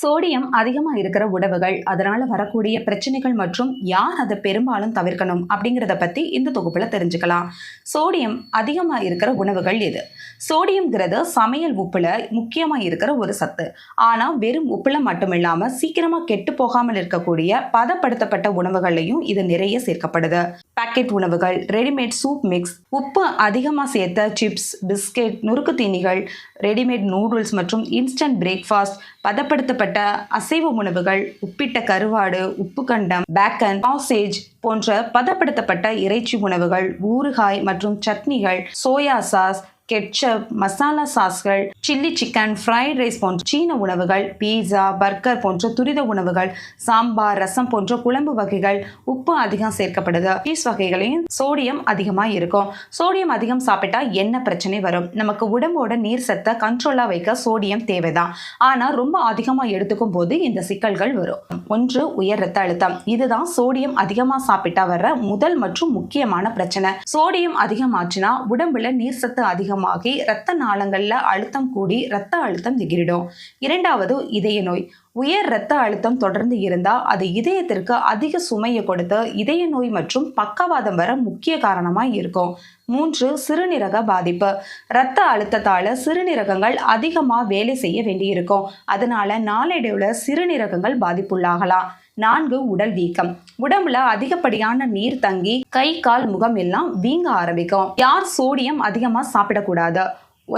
Sodium அதிகமாக இருக்கிற உணவுகள் அதனால வரக்கூடிய பிரச்சனைகள் மற்றும் யார் அதை பெரும்பாலும் தவிர்க்கணும் அப்படிங்கிறத பற்றி இந்த தொகுப்பில் தெரிஞ்சுக்கலாம். சோடியம் அதிகமாக இருக்கிற உணவுகள் எது? சோடியம்ங்கிறது சமையல் உப்புல முக்கியமாக இருக்கிற ஒரு சத்து. ஆனால் வெறும் உப்புல மட்டும் இல்லாமல் சீக்கிரமாக கெட்டு போகாமல் இருக்கக்கூடிய பதப்படுத்தப்பட்ட உணவுகள்லையும் இது நிறைய சேர்க்கப்படுது. பாக்கெட் உணவுகள் ரெடிமேட் சூப் மிக்ஸ் உப்பு அதிகமாக சேர்த்த சிப்ஸ் பிஸ்கெட் நுறுக்கு தீனிகள் ரெடிமேட் நூடுல்ஸ் மற்றும் இன்ஸ்டன்ட் பிரேக்ஃபாஸ்ட் பதப்படுத்தப்பட்ட அசைவ உணவுகள் உப்பிட்ட கருவாடு உப்புக்கண்டம் பேக்கன் சாசேஜ் போன்ற பதப்படுத்தப்பட்ட இறைச்சி உணவுகள் ஊறுகாய் மற்றும் சட்னிகள் சோயா சாஸ் கெட்சப் மசாலா சாஸ்கள் சில்லி சிக்கன் ஃப்ரைட் ரைஸ் போன்ற சீன உணவுகள் பீஸா பர்கர் போன்ற துரித உணவுகள் சாம்பார் ரசம் போன்ற குழம்பு வகைகள் உப்பு அதிகம் சேர்க்கப்படுது. சீஸ் வகைகளையும் சோடியம் அதிகமாக இருக்கும். சோடியம் அதிகம் சாப்பிட்டா என்ன பிரச்சனை வரும்? நமக்கு உடம்போட நீர் சத்தை கண்ட்ரோலாக வைக்க சோடியம் தேவைதான். ஆனால் ரொம்ப அதிகமாக எடுத்துக்கும் போது இந்த சிக்கல்கள் வரும். ஒன்று உயர் ரத்த அழுத்தம். இதுதான் சோடியம் அதிகமாக சாப்பிட்டா வர்ற முதல் மற்றும் முக்கியமான பிரச்சனை. சோடியம் அதிகமாச்சுன்னா உடம்புல நீர் சத்து அதிகம் இரத்த நாளங்களில் அழுத்தம் கூடி இரத்த அழுத்தம் எகிரிடும் இரண்டாவது இதய நோய். உயர் இரத்த அழுத்தம் தொடர்ந்து இருந்தால் அது இதயத்திற்கு அதிக சுமையை கொடுத்து இதய நோய் மற்றும் பக்கவாதம் வர முக்கிய காரணமாக இருக்கும். மூன்று சிறுநீரக பாதிப்பு. இரத்த அழுத்தத்தால சிறுநீரகங்கள் அதிகமாக வேலை செய்ய வேண்டியிருக்கும். அதனால நாளடைவில் சிறுநீரகங்கள் பாதிப்புள்ளாகலாம். நான்கு உடல் வீக்கம். உடம்புல அதிகப்படியான நீர் தங்கி கை கால் முகம் எல்லாம் வீங்க ஆரம்பிக்கும். யார் சோடியம் அதிகமாக சாப்பிடக்கூடாது?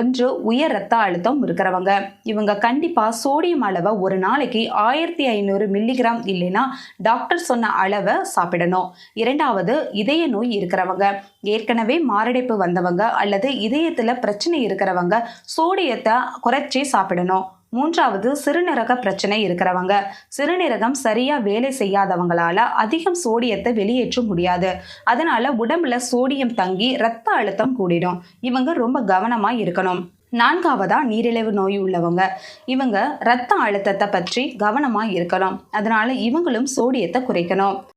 ஒன்று உயர் ரத்த அழுத்தம் இருக்கிறவங்க. இவங்க கண்டிப்பாக சோடியம் அளவை ஒரு நாளைக்கு ஆயிரத்தி ஐநூறு மில்லிகிராம் இல்லைன்னா டாக்டர் சொன்ன அளவை சாப்பிடணும். இரண்டாவது இதய நோய் இருக்கிறவங்க. ஏற்கனவே மாரடைப்பு வந்தவங்க அல்லது இதயத்தில் பிரச்சனை இருக்கிறவங்க சோடியத்தை குறைச்சி சாப்பிடணும். மூன்றாவது சிறுநீரக பிரச்சனை இருக்கிறவங்க. சிறுநீரகம் சரியா வேலை செய்யாதவங்களால அதிகம் சோடியத்தை வெளியேற்ற முடியாது. அதனால உடம்புல சோடியம் தங்கி ரத்த அழுத்தம் கூடிடும். இவங்க ரொம்ப கவனமா இருக்கணும். நான்காவதா நீரிழிவு நோய் உள்ளவங்க. இவங்க ரத்த அழுத்தத்தை பற்றி கவனமா இருக்கணும். அதனால இவங்களும் சோடியத்தை குறைக்கணும்.